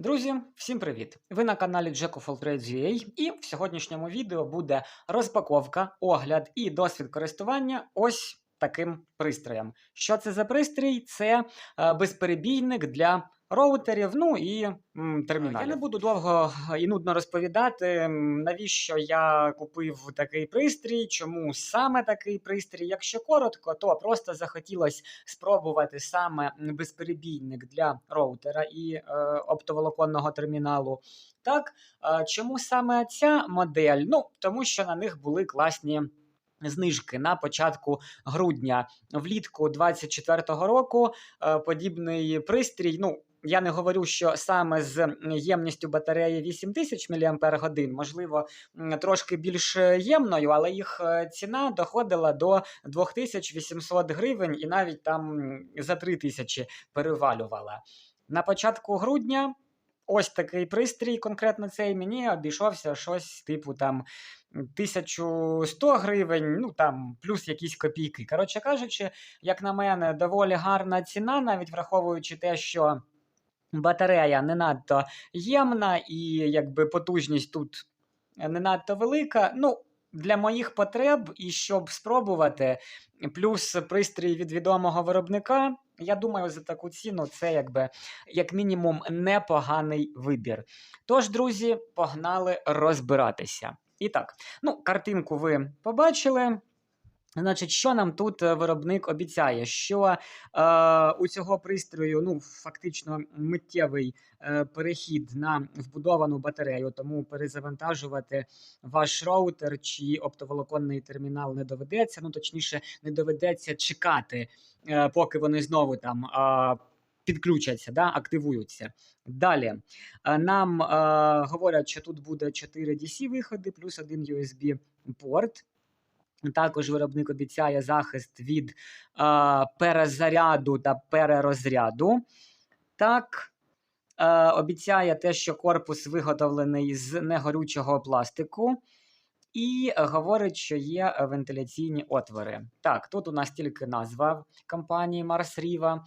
Друзі, всім привіт! Ви на каналі Jack of і в сьогоднішньому відео буде розпаковка, огляд і досвід користування ось таким пристроєм. Що це за пристрій? Це е, безперебійник для роутерів, ну і м, терміналів. Я не буду довго і нудно розповідати, навіщо я купив такий пристрій, чому саме такий пристрій. Якщо коротко, то просто захотілося спробувати саме безперебійник для роутера і е, оптоволоконного терміналу. Так, е, чому саме ця модель? Ну, тому що на них були класні. Знижки на початку грудня влітку 24-го року е, подібний пристрій. Ну я не говорю, що саме з ємністю батареї 8000 мАч, можливо, трошки більш ємною, але їх е, ціна доходила до 2800 гривень і навіть там за 3000 перевалювала. На початку грудня ось такий пристрій, конкретно цей, мені обійшовся щось типу там 1100 гривень, ну там плюс якісь копійки. Коротше кажучи, як на мене, доволі гарна ціна, навіть враховуючи те, що батарея не надто ємна і якби потужність тут не надто велика. Ну, для моїх потреб і щоб спробувати, плюс пристрій від відомого виробника. Я думаю, за таку ціну це якби як мінімум непоганий вибір. Тож, друзі, погнали розбиратися. І так, ну, картинку ви побачили. Значить, що нам тут е, виробник обіцяє? Що е, у цього пристрою ну, фактично миттєвий е, перехід на вбудовану батарею, тому перезавантажувати ваш роутер чи оптоволоконний термінал не доведеться. Ну, точніше, не доведеться чекати, е, поки вони знову там. Е, Підключаться, да, активуються. Далі е, нам е, говорять, що тут буде 4 DC-виходи, плюс один USB-порт. Також виробник обіцяє захист від е, перезаряду та перерозряду. Так, е, обіцяє те, що корпус виготовлений з негорючого пластику. І говорить, що є вентиляційні отвори. Так, тут у нас тільки назва компанії Mars Riva.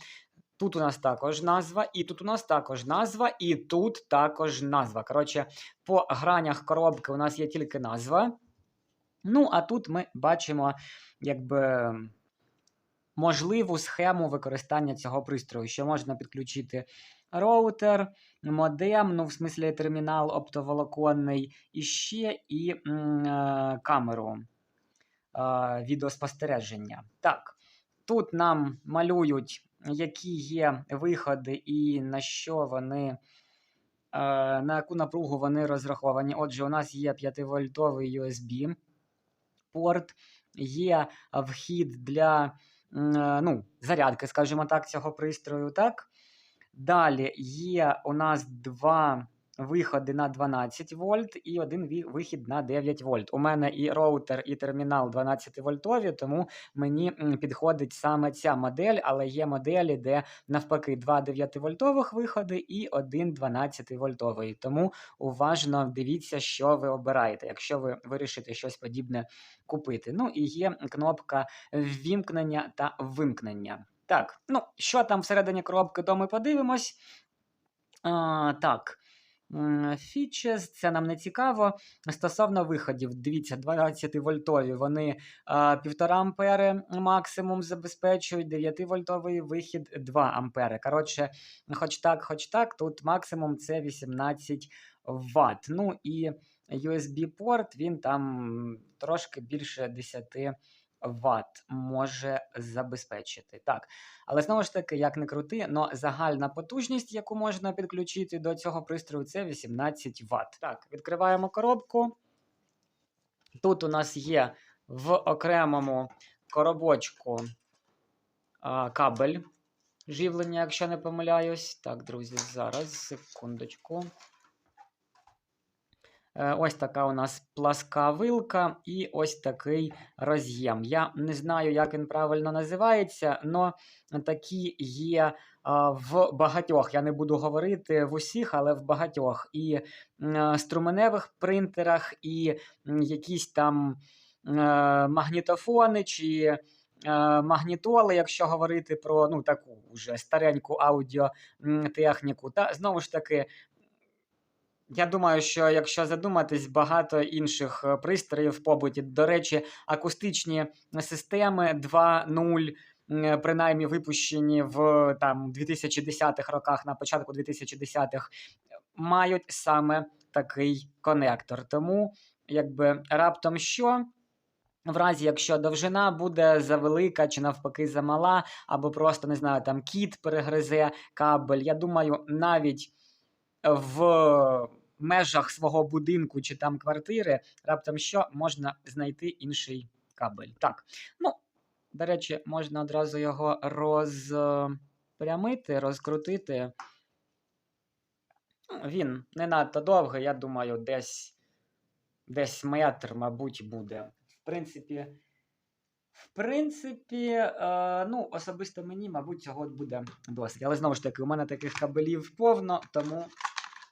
Тут у нас також назва, і тут у нас також назва, і тут також назва. Коротше, по гранях коробки у нас є тільки назва. Ну, а тут ми бачимо, якби. Можливу схему використання цього пристрою, що можна підключити роутер, модем, ну, в смислі термінал оптоволоконний, і ще і м, е, камеру е, відеоспостереження. Так, тут нам малюють, які є виходи і на що вони, е, на яку напругу вони розраховані. Отже, у нас є 5-вольтовий USB порт, є вхід для ну, зарядки, скажімо так, цього пристрою. так? Далі є у нас два виходи на 12 вольт і один вихід на 9 вольт. У мене і роутер, і термінал 12 вольтові, тому мені підходить саме ця модель, але є моделі, де навпаки два 9 вольтових виходи і один 12 вольтовий. Тому уважно дивіться, що ви обираєте, якщо ви вирішите щось подібне купити. Ну і є кнопка ввімкнення та вимкнення. Так, ну що там всередині коробки, то ми подивимось. А, так. Features, це нам не цікаво. Стосовно виходів, дивіться, 12 вольтові, вони 1,5 ампери максимум забезпечують, 9 вольтовий вихід 2 ампери. Коротше, хоч так, хоч так, тут максимум це 18 Вт. Ну і USB-порт, він там трошки більше 10 Вт може забезпечити. Так, але знову ж таки, як не крути, но загальна потужність, яку можна підключити до цього пристрою, це 18 Вт. Так, відкриваємо коробку. Тут у нас є в окремому коробочку а, кабель живлення, якщо не помиляюсь. Так, друзі, зараз, секундочку. Е, Ось така у нас пласка вилка і ось такий роз'єм. Я не знаю, як він правильно називається, але такі є в багатьох. Я не буду говорити в усіх, але в багатьох. І струменевих принтерах, і якісь там е, магнітофони чи. е, Магнітоли, якщо говорити про ну таку вже стареньку аудіотехніку, та знову ж таки Я думаю, що якщо задуматись, багато інших е, пристроїв в побуті. До речі, акустичні системи 2.0, м, принаймні випущені в там 2010-х роках, на початку 2010-х, мають саме такий конектор. Тому, якби раптом що. В разі, якщо довжина буде завелика чи навпаки замала, або просто не знаю, там кіт перегризе кабель. Я думаю, навіть в межах свого будинку чи там квартири, раптом що можна знайти інший кабель. Так, ну, до речі, можна одразу його розпрямити, розкрутити. Ну, Він не надто довгий, я думаю, десь, десь метр, мабуть, буде. В принципі, в принципі, е, ну, особисто мені, мабуть, цього буде досить. Але знову ж таки, у мене таких кабелів повно, тому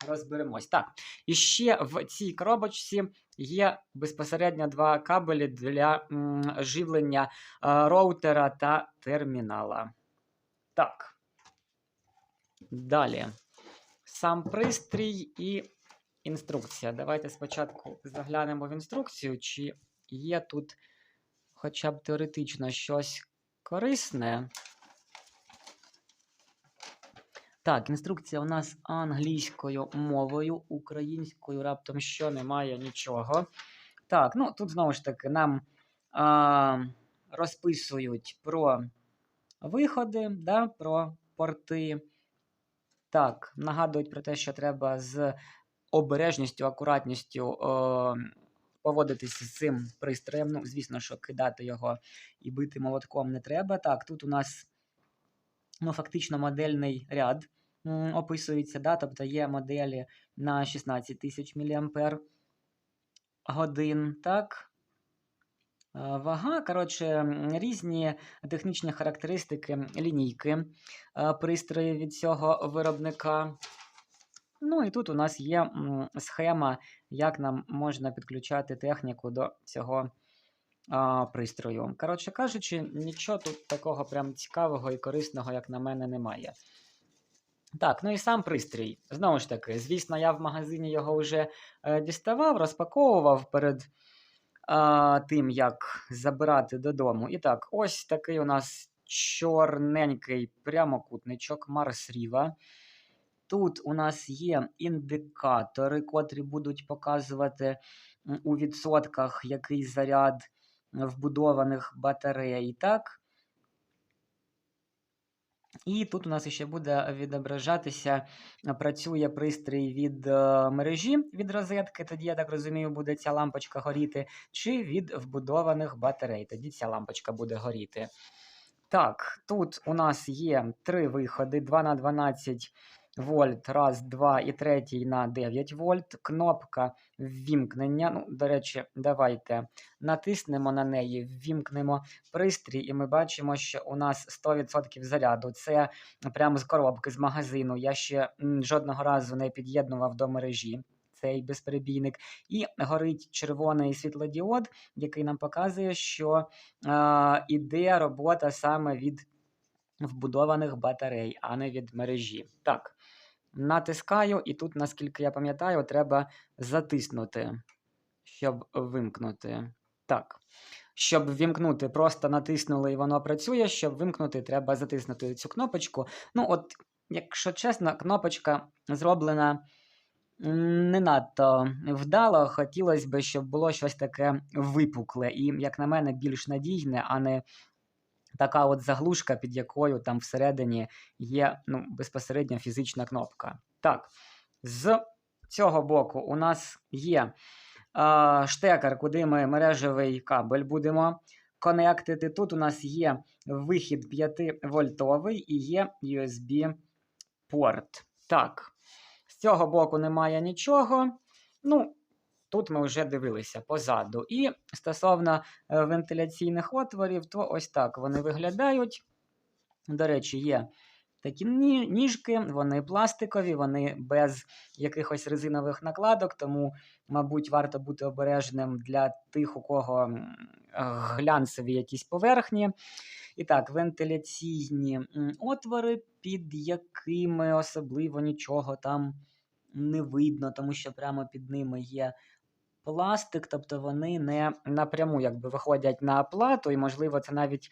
розберемось. Так, і ще в цій коробочці є безпосередньо два кабелі для м, живлення е, роутера та термінала. Так. Далі. Сам пристрій і інструкція. Давайте спочатку заглянемо в інструкцію, чи є тут хоча б теоретично щось корисне. Так, інструкція у нас англійською мовою, українською раптом що немає нічого. Так, ну тут знову ж таки нам а, розписують про виходи, да, про порти. Так, нагадують про те, що треба з обережністю, акуратністю о, поводитися з цим пристроєм. Ну, звісно, що кидати його і бити молотком не треба. Так, тут у нас ну, фактично модельний ряд описується, да, тобто є моделі на 16 тисяч мА годин. Так. Е, Вага, коротше, різні технічні характеристики лінійки е, пристроїв від цього виробника. Ну і тут у нас є схема, як нам можна підключати техніку до цього а, пристрою. Коротше кажучи, нічого тут такого прям цікавого і корисного, як на мене, немає. Так, ну і сам пристрій. Знову ж таки, звісно, я в магазині його вже е, діставав, розпаковував перед а, тим, як забирати додому. І так, ось такий у нас чорненький прямокутничок Mars Riva. Тут у нас є індикатори, котрі будуть показувати у відсотках, який заряд вбудованих батарей. Так? І тут у нас ще буде відображатися, працює пристрій від е, мережі від розетки. Тоді, я так розумію, буде ця лампочка горіти, чи від вбудованих батарей. Тоді ця лампочка буде горіти. Так, тут у нас є три виходи: 2 на 12 вольт, раз, два і третій на 9 вольт. Кнопка ввімкнення. Ну, до речі, давайте натиснемо на неї, ввімкнемо пристрій, і ми бачимо, що у нас 100% заряду. Це прямо з коробки, з магазину. Я ще жодного разу не під'єднував до мережі. Цей безперебійник, і горить червоний світлодіод, який нам показує, що е, іде робота саме від вбудованих батарей, а не від мережі. Так, натискаю, і тут, наскільки я пам'ятаю, треба затиснути, щоб вимкнути. Так. Щоб вімкнути, просто натиснули і воно працює. Щоб вимкнути, треба затиснути цю кнопочку. Ну, от, якщо чесно, кнопочка зроблена не надто вдало. Хотілося б, щоб було щось таке випукле і, як на мене, більш надійне, а не така от заглушка, під якою там всередині є ну, безпосередньо фізична кнопка. Так, з цього боку у нас є а, штекер, куди ми мережевий кабель будемо конектити. Тут у нас є вихід 5 вольтовий і є USB-порт. Так, з цього боку немає нічого. Ну, тут ми вже дивилися позаду. І стосовно е, вентиляційних отворів, то ось так вони виглядають. До речі, є такі ніжки, вони пластикові, вони без якихось резинових накладок, тому, мабуть, варто бути обережним для тих, у кого глянцеві якісь поверхні. І так, вентиляційні отвори, під якими особливо нічого там не видно, тому що прямо під ними є пластик, тобто вони не напряму якби виходять на плату, і, можливо, це навіть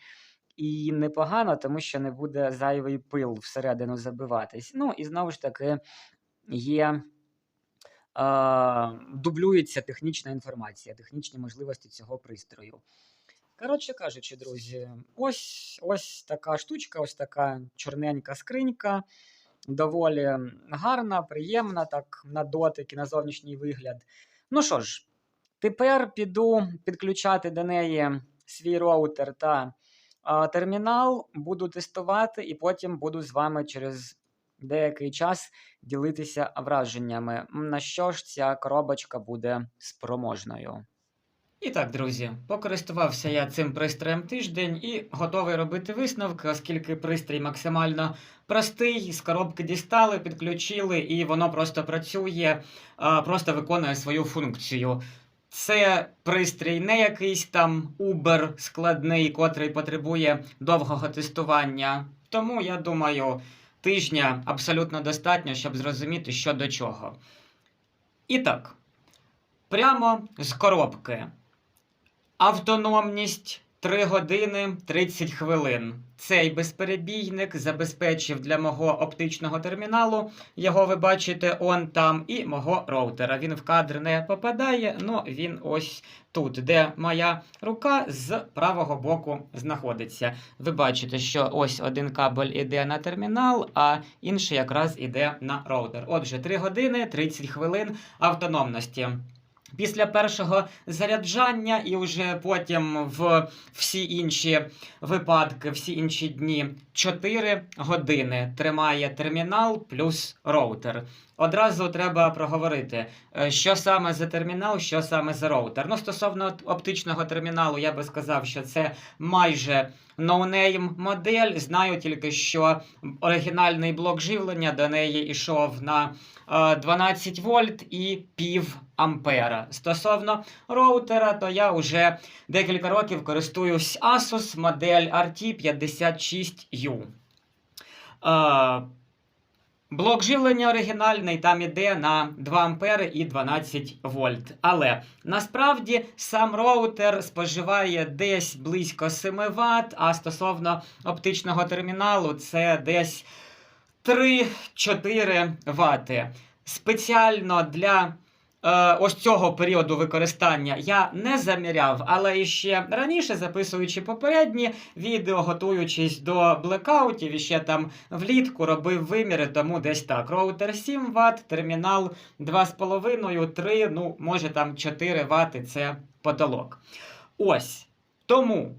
і непогано, тому що не буде зайвий пил всередину забиватись. Ну, і знову ж таки є. Дублюється технічна інформація, технічні можливості цього пристрою. Коротше кажучи, друзі, ось ось така штучка, ось така чорненька скринька. Доволі гарна, приємна, так на дотик і на зовнішній вигляд. Ну що ж, тепер піду підключати до неї свій роутер та а, термінал, буду тестувати, і потім буду з вами через деякий час ділитися враженнями, на що ж ця коробочка буде спроможною. І так, друзі, покористувався я цим пристроєм тиждень і готовий робити висновки, оскільки пристрій максимально простий, з коробки дістали, підключили, і воно просто працює, просто виконує свою функцію. Це пристрій не якийсь там Uber складний, котрий потребує довгого тестування. Тому я думаю, тижня абсолютно достатньо, щоб зрозуміти, що до чого. І так, прямо з коробки. Автономність 3 години 30 хвилин. Цей безперебійник забезпечив для мого оптичного терміналу. Його ви бачите он там, і мого роутера. Він в кадр не попадає, але він ось тут, де моя рука з правого боку знаходиться. Ви бачите, що ось один кабель іде на термінал, а інший якраз іде на роутер. Отже, 3 години 30 хвилин автономності. Після першого заряджання і вже потім в всі інші випадки, всі інші дні 4 години тримає термінал плюс роутер. Одразу треба проговорити, е, що саме за термінал, що саме за роутер. Ну, стосовно оптичного терміналу, я би сказав, що це майже ноунейм модель. Знаю тільки, що оригінальний блок живлення до неї йшов на е, 12 вольт і пів ампера. Стосовно роутера, то я вже декілька років користуюсь Asus модель RT56U. Блок живлення оригінальний там іде на 2 ампери і 12 вольт. Але насправді сам роутер споживає десь близько 7 Вт, а стосовно оптичного терміналу це десь 3-4 Вт. Спеціально для е, ось цього періоду використання я не заміряв, але ще раніше, записуючи попередні відео, готуючись до блекаутів, і ще там влітку робив виміри, тому десь так. Роутер 7 Вт, термінал 2,5, 3, ну, може там 4 Вт це потолок. Ось. Тому.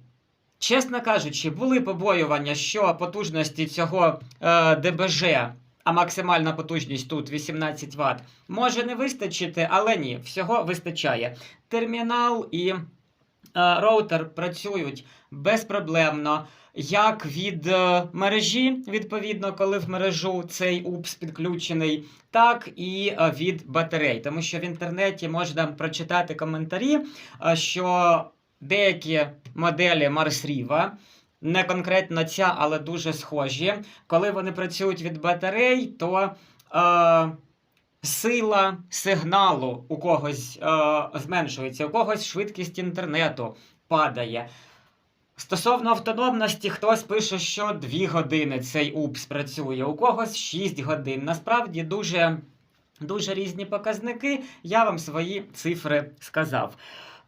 Чесно кажучи, були побоювання, що потужності цього е, ДБЖ, а максимальна потужність тут 18 Вт, може не вистачити, але ні, всього вистачає. Термінал і е, роутер працюють безпроблемно. Як від е, мережі, відповідно, коли в мережу цей УПС підключений, так і е, від батарей. Тому що в інтернеті можна прочитати коментарі, е, що деякі моделі Марсріва, не конкретно ця, але дуже схожі, коли вони працюють від батарей, то е, сила сигналу у когось е, зменшується, у когось швидкість інтернету падає. Стосовно автономності, хтось пише, що 2 години цей УПС працює, у когось 6 годин. Насправді дуже, дуже різні показники. Я вам свої цифри сказав.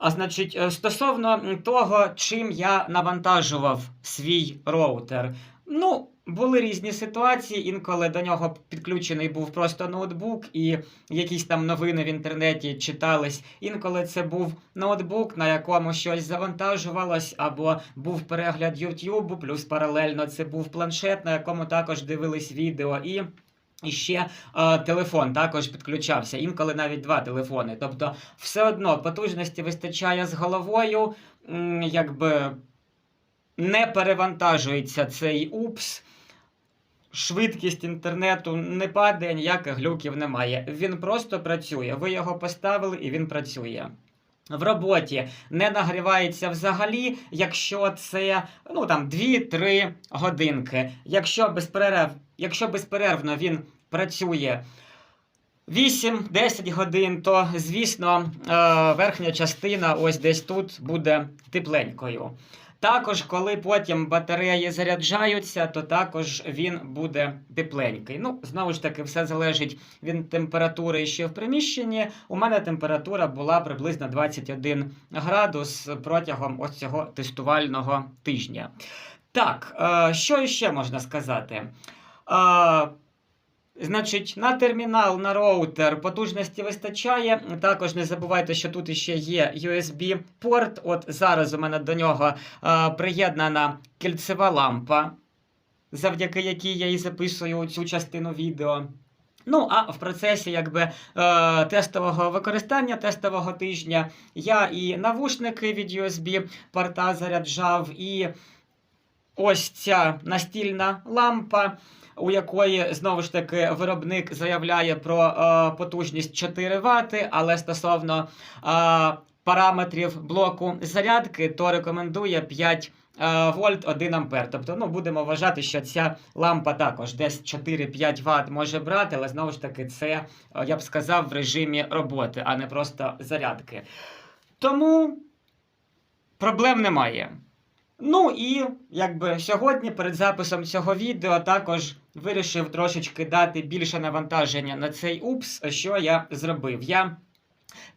А значить, е, стосовно того, чим я навантажував свій роутер. Ну, були різні ситуації. Інколи до нього підключений був просто ноутбук, і якісь там новини в інтернеті читались. Інколи це був ноутбук, на якому щось завантажувалось, або був перегляд YouTube, плюс паралельно це був планшет, на якому також дивились відео. І і ще е, телефон також підключався, інколи навіть два телефони. Тобто, все одно потужності вистачає з головою, м, якби не перевантажується цей УПС. Швидкість інтернету не падає, ніяких глюків немає. Він просто працює. Ви його поставили і він працює. В роботі не нагрівається взагалі, якщо це ну там 2-3 годинки. Якщо безперерв, якщо безперервно він працює 8-10 годин, то, звісно, е, верхня частина ось десь тут буде тепленькою. Також, коли потім батареї заряджаються, то також він буде тепленький. Ну, знову ж таки, все залежить від температури ще в приміщенні. У мене температура була приблизно 21 градус протягом ось цього тестувального тижня. Так, е, що ще можна сказати? Е, Значить, на термінал, на роутер потужності вистачає. Також не забувайте, що тут ще є USB-порт. От зараз у мене до нього е, приєднана кільцева лампа, завдяки якій я і записую цю частину відео. Ну, а в процесі якби, е, тестового використання, тестового тижня, я і навушники від USB порта заряджав, і ось ця настільна лампа у якої знову ж таки виробник заявляє про е, потужність 4 Вт, але стосовно е, параметрів блоку зарядки, то рекомендує 5 е, вольт 1 ампер. Тобто, ну будемо вважати, що ця лампа також десь 4-5 Вт може брати, але знову ж таки, це я б сказав в режимі роботи, а не просто зарядки. Тому проблем немає. Ну і якби сьогодні перед записом цього відео також вирішив трошечки дати більше навантаження на цей упс, що я зробив. Я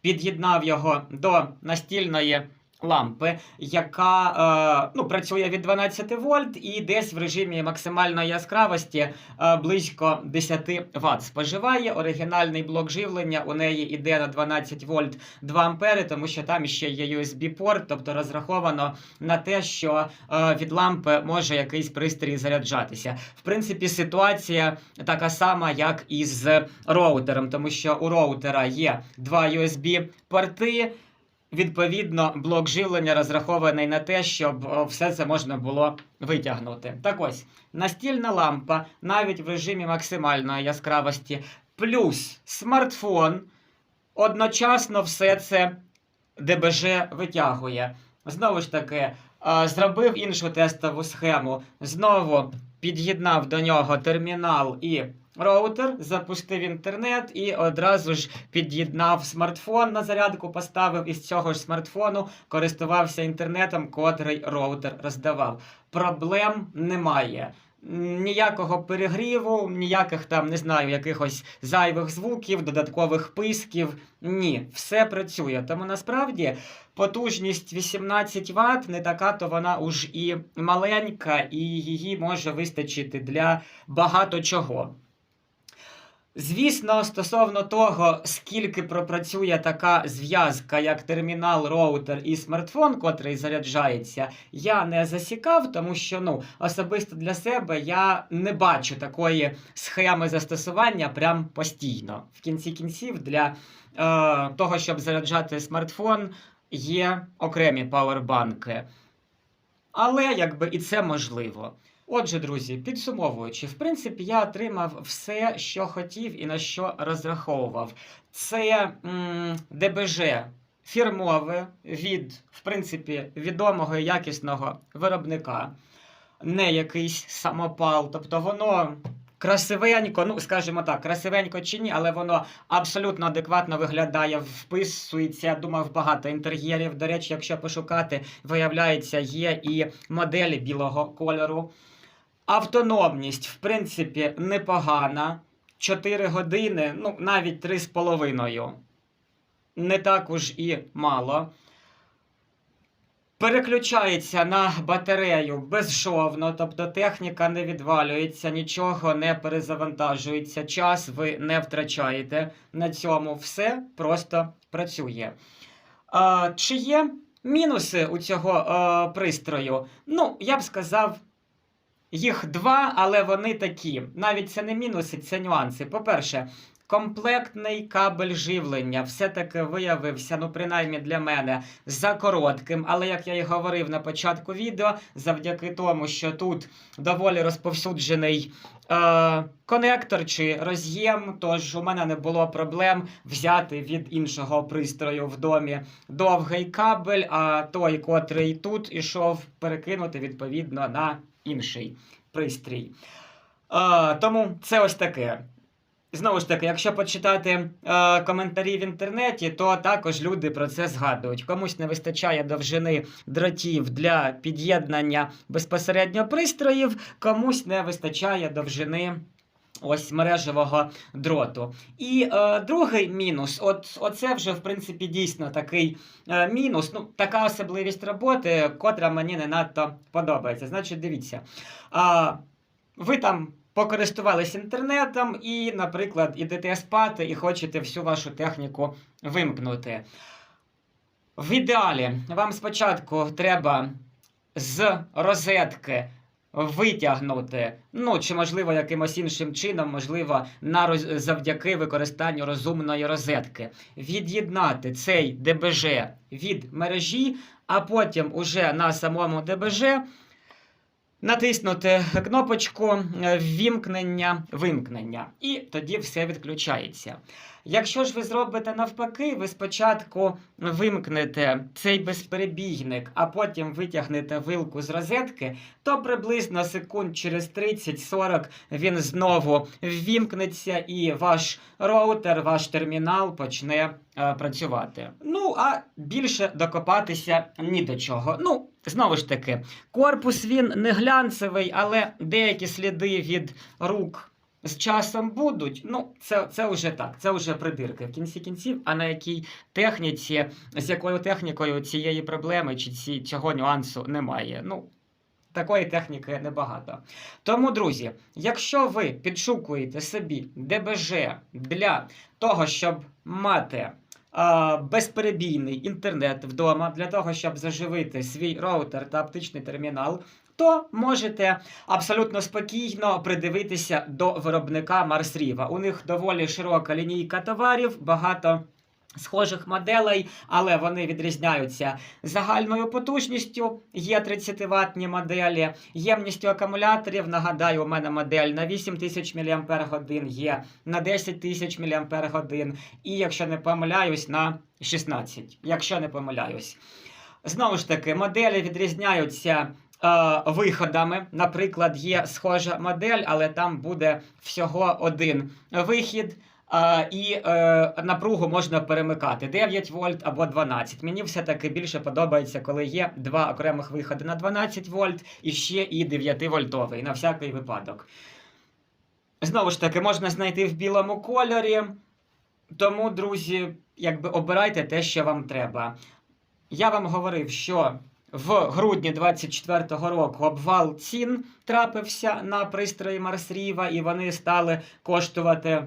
під'єднав його до настільної лампи, яка е, ну, працює від 12 вольт і десь в режимі максимальної яскравості е, близько 10 Вт споживає. Оригінальний блок живлення у неї йде на 12 вольт 2 ампери, тому що там ще є USB-порт, тобто розраховано на те, що е, від лампи може якийсь пристрій заряджатися. В принципі, ситуація така сама, як і з роутером, тому що у роутера є два USB-порти. Відповідно, блок живлення розрахований на те, щоб все це можна було витягнути. Так ось, настільна лампа навіть в режимі максимальної яскравості, плюс смартфон. Одночасно все це ДБЖ витягує. Знову ж таки, зробив іншу тестову схему. Знову під'єднав до нього термінал і роутер, запустив інтернет і одразу ж під'єднав смартфон на зарядку, поставив із цього ж смартфону, користувався інтернетом, котрий роутер роздавав. Проблем немає. Ніякого перегріву, ніяких там, не знаю, якихось зайвих звуків, додаткових писків. Ні, все працює. Тому насправді потужність 18 Вт не така, то вона уж і маленька, і її може вистачити для багато чого. Звісно, стосовно того, скільки пропрацює така зв'язка, як термінал, роутер і смартфон, котрий заряджається, я не засікав, тому що ну, особисто для себе я не бачу такої схеми застосування прям постійно. В кінці кінців для е, того, щоб заряджати смартфон, є окремі павербанки. Але якби і це можливо. Отже, друзі, підсумовуючи, в принципі, я отримав все, що хотів і на що розраховував. Це м, ДБЖ фірмове від, в принципі, відомого і якісного виробника, не якийсь самопал. Тобто воно красивенько, ну скажімо так, красивенько чи ні, але воно абсолютно адекватно виглядає, вписується. Я думав, багато інтер'єрів. До речі, якщо пошукати, виявляється, є і моделі білого кольору. Автономність, в принципі, непогана. 4 години, ну, навіть 3,5. Не так уж і мало. Переключається на батарею безшовно, тобто техніка не відвалюється, нічого не перезавантажується, час ви не втрачаєте. На цьому все просто працює. А, чи є мінуси у цього а, пристрою? Ну, я б сказав, їх два, але вони такі. Навіть це не мінуси, це нюанси. По-перше, комплектний кабель живлення все-таки виявився, ну принаймні для мене, за коротким. Але як я і говорив на початку відео, завдяки тому, що тут доволі розповсюджений е, конектор чи роз'єм, тож у мене не було проблем взяти від іншого пристрою в домі довгий кабель, а той, котрий тут ішов, перекинути відповідно на інший пристрій. А, тому це ось таке. Знову ж таки, якщо почитати е, коментарі в інтернеті, то також люди про це згадують. Комусь не вистачає довжини дротів для під'єднання безпосередньо пристроїв, комусь не вистачає довжини. Ось мережевого дроту. І е, другий мінус, от оце вже в принципі дійсно такий е, мінус. Ну, така особливість роботи, котра мені не надто подобається. Значить, дивіться. А, ви там покористувались інтернетом і, наприклад, ідете спати і хочете всю вашу техніку вимкнути. В ідеалі вам спочатку треба з розетки витягнути, ну чи можливо якимось іншим чином, можливо, на роз... завдяки використанню розумної розетки, від'єднати цей ДБЖ від мережі, а потім уже на самому ДБЖ натиснути кнопочку е, ввімкнення вимкнення, і тоді все відключається. Якщо ж ви зробите навпаки, ви спочатку вимкнете цей безперебійник, а потім витягнете вилку з розетки, то приблизно секунд через 30-40 він знову ввімкнеться і ваш роутер, ваш термінал почне е, працювати. Ну, а більше докопатися ні до чого. Ну, знову ж таки, корпус він не глянцевий, але деякі сліди від рук з часом будуть. Ну, це, це вже так, це вже придирки в кінці кінців, а на якій техніці, з якою технікою цієї проблеми чи ці, цього нюансу немає. Ну, Такої техніки небагато. Тому, друзі, якщо ви підшукуєте собі ДБЖ для того, щоб мати безперебійний інтернет вдома, для того, щоб заживити свій роутер та оптичний термінал, то можете абсолютно спокійно придивитися до виробника Марсріва. У них доволі широка лінійка товарів, багато. Схожих моделей, але вони відрізняються загальною потужністю. Є 30 ватні моделі, ємністю акумуляторів. Нагадаю, у мене модель на 8000 мАч, є на 10 тисяч мАч, і якщо не помиляюсь, на 16, якщо не помиляюсь. Знову ж таки, моделі відрізняються е, виходами. Наприклад, є схожа модель, але там буде всього один вихід. І е, напругу можна перемикати 9 вольт або 12. Мені все-таки більше подобається, коли є два окремих виходи на 12 вольт і ще і 9 вольтовий на всякий випадок. Знову ж таки, можна знайти в білому кольорі. Тому, друзі, якби обирайте те, що вам треба. Я вам говорив, що в грудні 24-го року обвал цін трапився на пристрої Марсріва, і вони стали коштувати.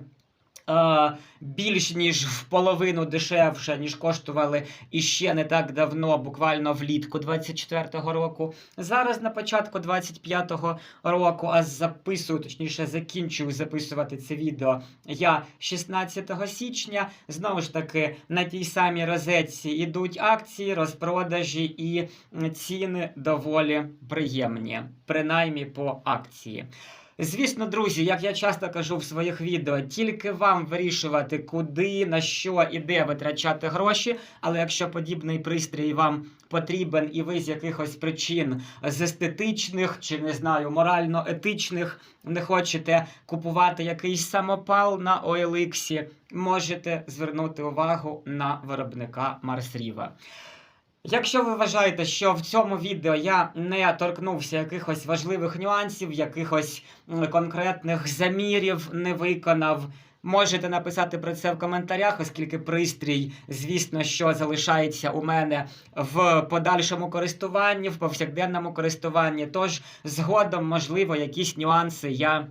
Е, Більш ніж в половину дешевше, ніж коштували іще не так давно, буквально влітку 24-го року. Зараз на початку 25-го року, а записую, точніше, закінчую записувати це відео я 16 січня. Знову ж таки, на тій самій розетці йдуть акції, розпродажі, і ціни доволі приємні, принаймні по акції. Звісно, друзі, як я часто кажу в своїх відео, тільки вам вирішувати, куди, на що і де витрачати гроші. Але якщо подібний пристрій вам потрібен, і ви з якихось причин з естетичних чи не знаю, морально-етичних не хочете купувати якийсь самопал на OLX, можете звернути увагу на виробника Марсріва. Якщо ви вважаєте, що в цьому відео я не торкнувся якихось важливих нюансів, якихось конкретних замірів не виконав, можете написати про це в коментарях, оскільки пристрій, звісно, що залишається у мене в подальшому користуванні, в повсякденному користуванні. Тож згодом, можливо, якісь нюанси я.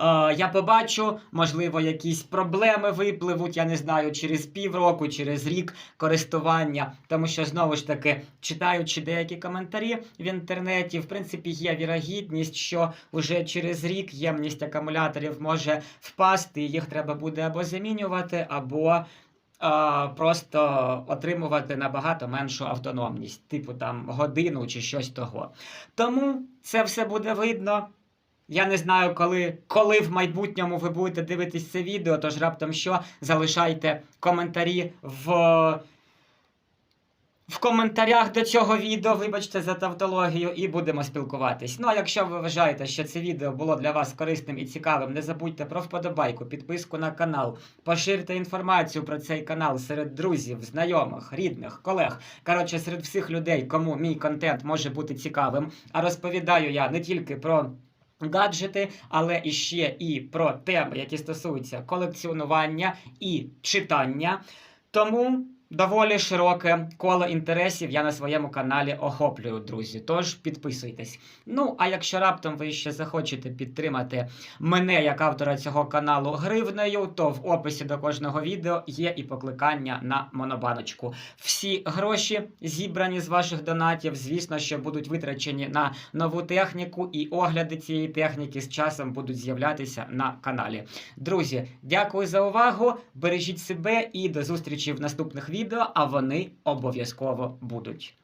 Е, я побачу, можливо, якісь проблеми випливуть, я не знаю, через півроку, через рік користування. Тому що, знову ж таки, читаючи деякі коментарі в інтернеті, в принципі, є вірогідність, що вже через рік ємність акумуляторів може впасти, і їх треба буде або замінювати, або. е, Просто отримувати набагато меншу автономність, типу там годину чи щось того. Тому це все буде видно. Я не знаю, коли, коли в майбутньому ви будете дивитись це відео, тож раптом що залишайте коментарі в в коментарях до цього відео, вибачте за тавтологію, і будемо спілкуватись. Ну а якщо ви вважаєте, що це відео було для вас корисним і цікавим, не забудьте про вподобайку, підписку на канал, поширте інформацію про цей канал серед друзів, знайомих, рідних, колег. Коротше, серед всіх людей, кому мій контент може бути цікавим. А розповідаю я не тільки про. Гаджети, але і ще і про теми, які стосуються колекціонування і читання. Тому доволі широке коло інтересів я на своєму каналі охоплюю, друзі. Тож підписуйтесь. Ну, а якщо раптом ви ще захочете підтримати мене як автора цього каналу гривнею, то в описі до кожного відео є і покликання на монобаночку. Всі гроші, зібрані з ваших донатів, звісно, що будуть витрачені на нову техніку, і огляди цієї техніки з часом будуть з'являтися на каналі. Друзі, дякую за увагу. Бережіть себе і до зустрічі в наступних відео, а вони обов'язково будуть.